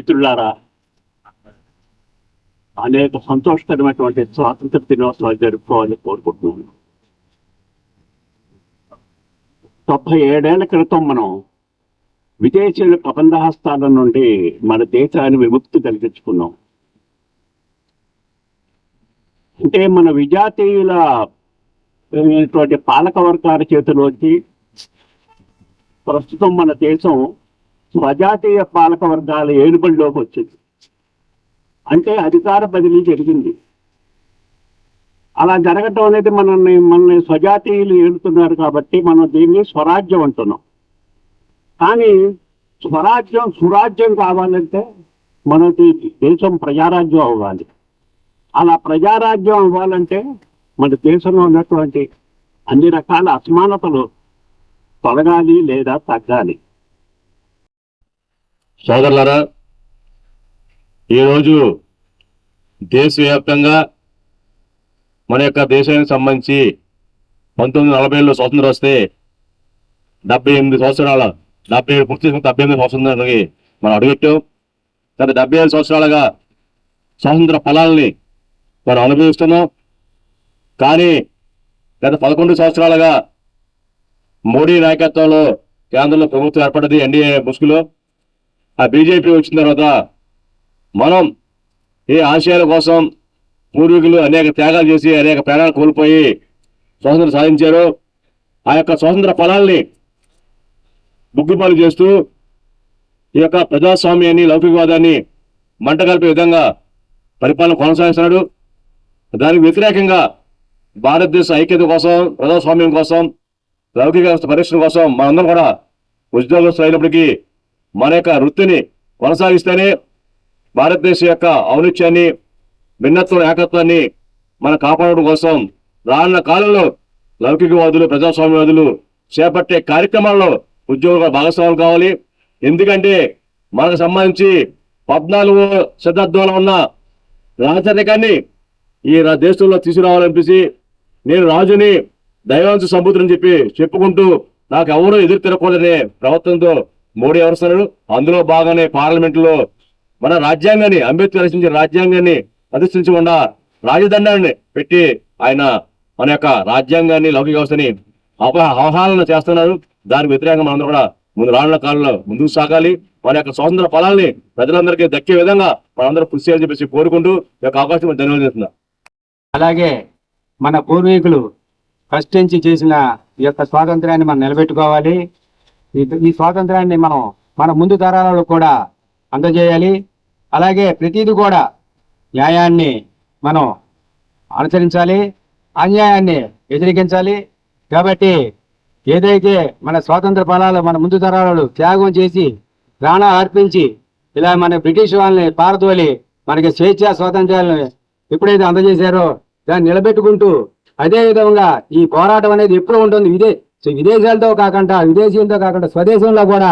మిత్రులారా అనేక సంతోషకరమైనటువంటి స్వాతంత్ర దినోత్సవాలు జరుపుకోవాలని కోరుకుంటున్నాను. తొంభై ఏడేళ్ళ క్రితం మనం విదేశీయుల ప్రబంధహస్తాల నుండి మన దేశాన్ని విముక్తి కలిగించుకున్నాం. అంటే మన విజాతీయుల పాలక వర్గాల చేతిలోకి ప్రస్తుతం మన దేశం స్వజాతీయ పాలక వర్గాల ఏలుబడిలోకి వచ్చింది. అంటే అధికార బదిలీ జరిగింది. అలా జరగటం అనేది మనల్ని మనల్ని స్వజాతీయులు ఏడుతున్నారు కాబట్టి మనం దీన్ని స్వరాజ్యం అంటున్నాం. కానీ స్వరాజ్యం సురాజ్యం కావాలంటే మనకి దేశం ప్రజారాజ్యం అవ్వాలి. అలా ప్రజారాజ్యం అవ్వాలంటే మన దేశంలో ఉన్నటువంటి అన్ని రకాల అసమానతలు తొలగాలి లేదా తగ్గాలి. సోదరులారా ఈరోజు దేశవ్యాప్తంగా మన యొక్క దేశానికి సంబంధించి పంతొమ్మిది నలభై ఏళ్ళు స్వాతంత్రం వస్తే డెబ్బై ఎనిమిది సంవత్సరాల డెబ్బై ఏడు పూర్తి చేసుకుని డెబ్బై ఎనిమిది సంవత్సరాలకి మనం అడుగెట్టాం. గత డెబ్బై ఏడు సంవత్సరాలుగా స్వాతంత్ర ఫలాల్ని మనం అనుభవిస్తున్నాం. కానీ గత పదకొండు సంవత్సరాలుగా మోడీ నాయకత్వంలో కేంద్రంలో ప్రభుత్వం ఏర్పడ్డది ఎన్డీఏ ముసుగులో. ఆ బీజేపీ వచ్చిన తర్వాత మనం ఈ ఆశయాల కోసం పూర్వీకులు అనేక త్యాగాలు చేసి అనేక ప్రాణాలు కోల్పోయి స్వాతంత్రం సాధించారు. ఆ యొక్క స్వాతంత్ర ఫలాల్ని బుగ్గుపాలు చేస్తూ ఈ యొక్క ప్రజాస్వామ్యాన్ని లౌకికవాదాన్ని మంట కలిపే విధంగా పరిపాలన కొనసాగిస్తున్నాడు. దానికి వ్యతిరేకంగా భారతదేశ ఐక్యత కోసం ప్రజాస్వామ్యం కోసం లౌకిక వ్యవస్థ పరిరక్షణ కోసం మనందరం కూడా ఉద్యోగస్తులు అయినప్పటికీ మన యొక్క వృత్తిని కొనసాగిస్తేనే భారతదేశం యొక్క ఔనిత్యాన్ని భిన్నత్వం ఏకత్వాన్ని మనం కాపాడడం కోసం రానున్న కాలంలో లౌకికవాదులు ప్రజాస్వామ్యవాదులు చేపట్టే కార్యక్రమాల్లో ఉద్యోగుల భాగస్వాములు కావాలి. ఎందుకంటే మనకు సంబంధించి పద్నాలుగు శతాబ్దంలో ఉన్న రాజరికాన్ని ఈ దేశంలో తీసుకురావాలనిపించి నేను రాజుని దైవాంశ సంబుద్ధుని చెప్పి చెప్పుకుంటూ నాకు ఎవరూ ఎదురు తిరగకూడదనే ప్రవర్తనతో మోడీ ఎవరుస్తున్నారు అందులో భాగంగానే పార్లమెంటులో మన రాజ్యాంగాన్ని అంబేద్కర్ రచించిన రాజ్యాంగాన్ని ప్రదర్శించకుండా రాజదండాన్ని పెట్టి ఆయన మన యొక్క రాజ్యాంగాన్ని లౌకిక వ్యవస్థని అప చేస్తున్నారు. దానికి వ్యతిరేకంగా మనందరూ కూడా ముందు రానున్న కాలంలో ముందుకు సాగాలి. మన యొక్క స్వాతంత్ర ఫలాల్ని ప్రజలందరికీ దక్కే విధంగా మనందరూ కృషి చేయాలని చెప్పేసి కోరుకుంటూ ఈ యొక్క అవకాశం ధన్యవాదాలు చేస్తున్నా అలాగే మన పూర్వీకులు కష్టించి చేసిన ఈ యొక్క స్వాతంత్రాన్ని మనం నిలబెట్టుకోవాలి. ఈ స్వాతంత్రాన్ని మనం మన ముందు తరాలలో కూడా అందజేయాలి. అలాగే ప్రతిదీ కూడా న్యాయాన్ని మనం అనుసరించాలి. అన్యాయాన్ని వ్యతిరేకించాలి కాబట్టి ఏదైతే మన స్వాతంత్ర ఫలాలు మన ముందు తరాలు త్యాగం చేసి ప్రాణాలు అర్పించి ఇలా మన బ్రిటిష్ వాళ్ళని పారదోలి మనకి స్వేచ్ఛ స్వాతంత్రాలను ఎప్పుడైతే అందజేశారో దాన్ని నిలబెట్టుకుంటూ అదేవిధంగా ఈ పోరాటం అనేది ఎప్పుడు ఉంటుంది. ఇదే సో విదేశాలతో కాకుండా విదేశీయులతో కాకుండా స్వదేశంలో కూడా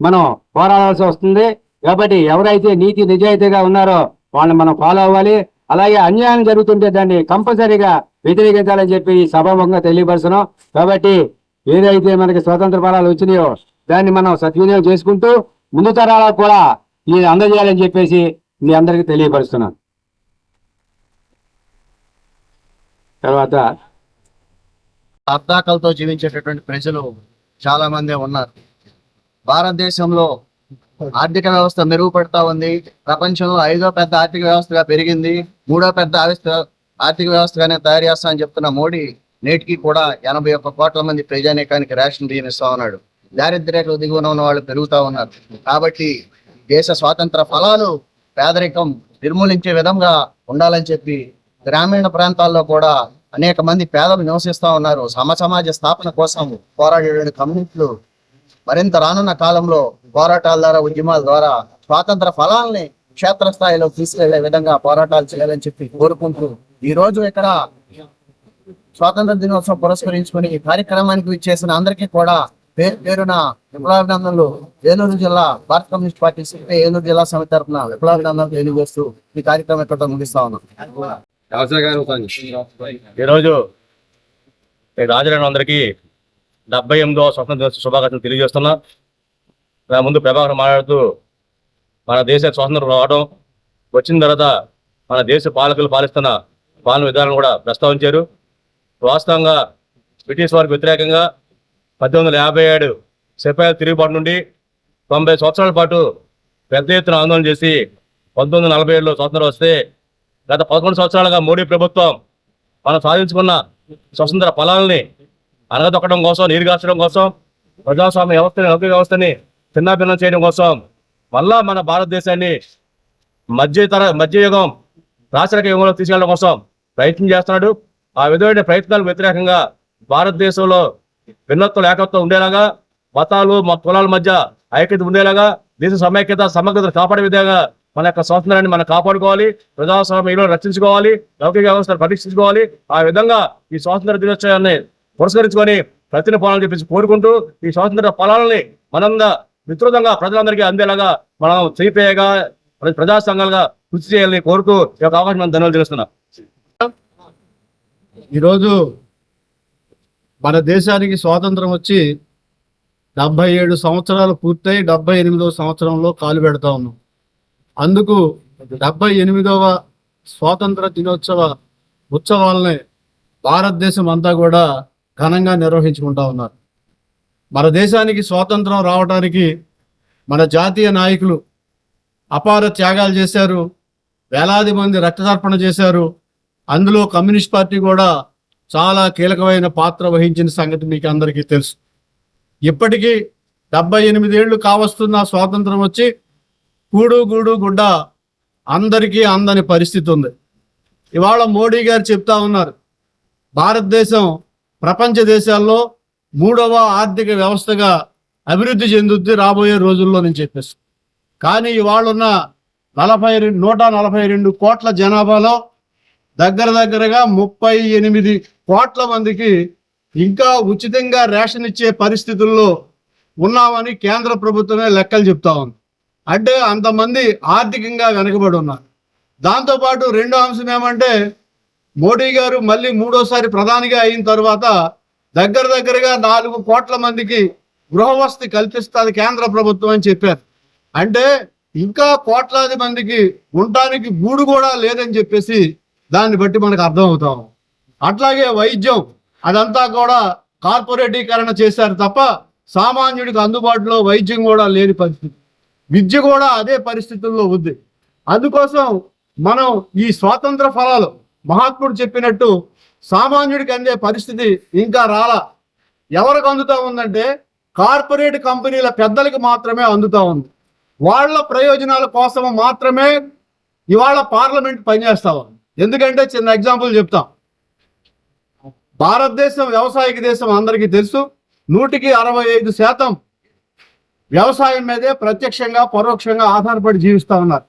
మనం పోరాడాల్సి వస్తుంది. కాబట్టి ఎవరైతే నీతి నిజాయితీగా ఉన్నారో వాళ్ళని మనం ఫాలో అవ్వాలి. అలాగే అన్యాయం జరుగుతుంటే దాన్ని కంపల్సరీగా వ్యతిరేకించాలని చెప్పి ఈ సభాముఖంగా తెలియపరుస్తున్నాం. కాబట్టి ఏదైతే మనకి స్వాతంత్ర ఫలాలు వచ్చినాయో దాన్ని మనం సద్వినియోగం చేసుకుంటూ ముందు తరాలకు కూడా ఇది అందజేయాలని చెప్పేసి మీ అందరికీ తెలియపరుస్తున్నాను. తర్వాత అర్ధాకలతో జీవించేటటువంటి ప్రజలు చాలా మంది ఉన్నారు. భారతదేశంలో ఆర్థిక వ్యవస్థ మెరుగుపడతా ఉంది. ప్రపంచంలో ఐదో పెద్ద ఆర్థిక వ్యవస్థగా పెరిగింది. మూడో పెద్ద ఆర్థిక వ్యవస్థగానే తయారు చేస్తా అని చెప్తున్న మోడీ నేటికి కూడా ఎనభై ఒక్క కోట్ల మంది ప్రజానీకానికి రేషన్ బియ్యం ఇస్తా ఉన్నాడు. దారిద్ర్యకు దిగువన ఉన్న వాళ్ళు పెరుగుతూ ఉన్నారు. కాబట్టి దేశ స్వాతంత్ర ఫలాలు పేదరికం నిర్మూలించే విధంగా ఉండాలని చెప్పి గ్రామీణ ప్రాంతాల్లో కూడా అనేక మంది పేదలు నివసిస్తా ఉన్నారు. సమ సమాజ స్థాపన కోసం పోరాడే కమ్యూనిస్టులు. మరింత రానున్న కాలంలో పోరాటాల ద్వారా ఉద్యమాల ద్వారా స్వాతంత్ర ఫలాల్ని క్షేత్రస్థాయిలో తీసుకెళ్ళే విధంగా పోరాటాలు చేయాలని చెప్పి కోరుకుంటూ ఈ రోజు ఇక్కడ స్వాతంత్ర దినోత్సవం పురస్కరించుకుని ఈ కార్యక్రమానికి చేసిన అందరికీ కూడా పేరు పేరున విప్లవాభినందనలు. ఏలూరు జిల్లా భారత కమ్యూనిస్ట్ పార్టీ ఏలూరు జిల్లా సమితి తరఫున విప్లవాభినందనలు తెలియజేస్తూ ఈ కార్యక్రమం ఇక్కడ ముగిస్తా ఉన్నాం. ఈరోజు ఈ అందరికీ డెబ్బై ఎనిమిదవ స్వతంత్ర దినోత్సవ శుభాకాంక్షలు తెలియజేస్తున్నా. నా ముందు ప్రభాకర్ మాట్లాడుతూ మన దేశ స్వాతంత్రం రావడం వచ్చిన తర్వాత మన దేశ పాలకులు పాలిస్తున్న పాలన విధానం కూడా ప్రస్తావించారు. వాస్తవంగా బ్రిటిష్ వారికి వ్యతిరేకంగా పద్దెనిమిది వందల యాభై ఏడు సిపాయిల తిరుగుబాటు నుండి తొంభై సంవత్సరాల పాటు పెద్ద ఎత్తున ఆందోళన చేసి పంతొమ్మిది వందల నలభై ఏడులో స్వాతంత్రం వస్తే గత పదకొండు సంవత్సరాలుగా మోడీ ప్రభుత్వం మనం సాధించుకున్న స్వతంత్ర ఫలాలని అనగదొక్కడం కోసం నీరుగార్చడం కోసం ప్రజాస్వామ్య వ్యవస్థని నౌక వ్యవస్థని చిన్నాభిన్నం చేయడం కోసం మళ్ళా మన భారతదేశాన్ని మధ్యతర మధ్యయుగం రాచరిక యుగంలో తీసుకెళ్ళడం కోసం ప్రయత్నం చేస్తున్నాడు. ఆ విధమైన ప్రయత్నాలకు వ్యతిరేకంగా భారతదేశంలో భిన్నత్వం ఏకత్వం ఉండేలాగా మతాలు మా కులాల మధ్య ఐక్యత ఉండేలాగా దేశ సమైక్యత సమగ్రత కాపాడే విధంగా మన యొక్క స్వాతంత్రాన్ని మనం కాపాడుకోవాలి ప్రజాస్వామ్యంలో రక్షించుకోవాలి లౌకిక వ్యవస్థను పరీక్షించుకోవాలి. ఆ విధంగా ఈ స్వాతంత్ర దినోత్సవాన్ని పురస్కరించుకొని ప్రతిని పాలన చెప్పేసి కోరుకుంటూ ఈ స్వాతంత్ర ఫలాలని మనంగా విస్తృతంగా ప్రజలందరికీ అందేలాగా మనం సిపిఐగా ప్రజా సంఘాలుగా కృషి చేయాలని కోరుతూ ఈ యొక్క అవకాశం మనం ధన్యవాదాలు తెలుస్తున్నా. ఈరోజు మన దేశానికి స్వాతంత్రం వచ్చి డెబ్బై ఏడు సంవత్సరాలు పూర్తయి డెబ్బై ఎనిమిదో సంవత్సరంలో కాలు పెడతా ఉన్నాం. అందుకు డెబ్బై ఎనిమిదవ స్వాతంత్ర దినోత్సవ ఉత్సవాలని భారతదేశం అంతా కూడా ఘనంగా నిర్వహించుకుంటా ఉన్నారు. మన దేశానికి స్వాతంత్రం రావడానికి మన జాతీయ నాయకులు అపార త్యాగాలు చేశారు వేలాది మంది రక్తతర్పణ చేశారు. అందులో కమ్యూనిస్ట్ పార్టీ కూడా చాలా కీలకమైన పాత్ర వహించిన సంగతి మీకు అందరికీ తెలుసు. ఇప్పటికీ డెబ్బై ఎనిమిది ఏళ్ళు కావస్తున్న స్వాతంత్రం వచ్చి కూడు గూడు గుడ్డ అందరికీ అందని పరిస్థితి ఉంది. ఇవాళ మోడీ గారు చెప్తా ఉన్నారు భారతదేశం ప్రపంచ దేశాల్లో మూడవ ఆర్థిక వ్యవస్థగా అభివృద్ధి చెందుద్ది రాబోయే రోజుల్లో నేను చెప్పేసి కానీ ఇవాళ ఉన్న నలభై రెండు నూట నలభై రెండు కోట్ల జనాభాలో దగ్గర దగ్గరగా ముప్పై ఎనిమిది కోట్ల మందికి ఇంకా ఉచితంగా రేషన్ ఇచ్చే పరిస్థితుల్లో ఉన్నామని కేంద్ర ప్రభుత్వమే లెక్కలు చెప్తా ఉంది. అంటే అంతమంది ఆర్థికంగా వెనకబడి ఉన్నారు. దాంతోపాటు రెండో అంశం ఏమంటే మోడీ గారు మళ్ళీ మూడోసారి ప్రధానిగా అయిన తర్వాత దగ్గర దగ్గరగా నాలుగు కోట్ల మందికి గృహవసతి కల్పిస్తుంది కేంద్ర ప్రభుత్వం అని చెప్పారు. అంటే ఇంకా కోట్లాది మందికి ఉండటానికి గూడు కూడా లేదని చెప్పేసి దాన్ని బట్టి మనకు అర్థం అవుతాం అట్లాగే వైద్యం అదంతా కూడా కార్పొరేటీకరణ చేశారు తప్ప సామాన్యుడికి అందుబాటులో వైద్యం కూడా లేని పరిస్థితి. విద్య కూడా అదే పరిస్థితుల్లో ఉంది. అందుకోసం మనం ఈ స్వాతంత్ర ఫలాలు మహాత్ముడు చెప్పినట్టు సామాన్యుడికి అందే పరిస్థితి ఇంకా రాలా. ఎవరికి అందుతూ ఉందంటే కార్పొరేట్ కంపెనీల పెద్దలకి మాత్రమే అందుతా ఉంది. వాళ్ళ ప్రయోజనాల కోసం మాత్రమే ఇవాళ పార్లమెంట్ పనిచేస్తా ఉంది. ఎందుకంటే చిన్న ఎగ్జాంపుల్ చెప్తాం. భారతదేశం వ్యవసాయక దేశం అందరికీ తెలుసు. నూటికి అరవై ఐదు శాతం వ్యవసాయం మీదే ప్రత్యక్షంగా పరోక్షంగా ఆధారపడి జీవిస్తూ ఉన్నారు.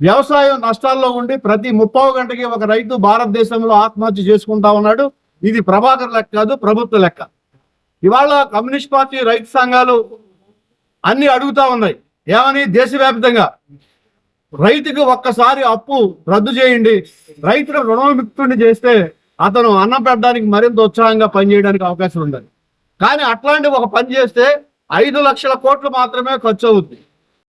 వ్యవసాయం నష్టాల్లో ఉండి ప్రతి ముప్పై గంటకి ఒక రైతు భారతదేశంలో ఆత్మహత్య చేసుకుంటా ఉన్నాడు. ఇది ప్రభాకర్ లెక్క కాదు ప్రభుత్వ లెక్క. ఇవాళ కమ్యూనిస్ట్ పార్టీ రైతు సంఘాలు అన్ని అడుగుతా ఉన్నాయి. ఏమని? దేశవ్యాప్తంగా. రైతుకు ఒక్కసారి అప్పు రద్దు చేయండి. రైతును రుణవిముక్తుడిని చేస్తే అతను అన్నం పెట్టడానికి మరింత ఉత్సాహంగా పనిచేయడానికి అవకాశం ఉండదు కానీ అట్లాంటి ఒక పని చేస్తే ఐదు లక్షల కోట్లు మాత్రమే ఖర్చు అవుతుంది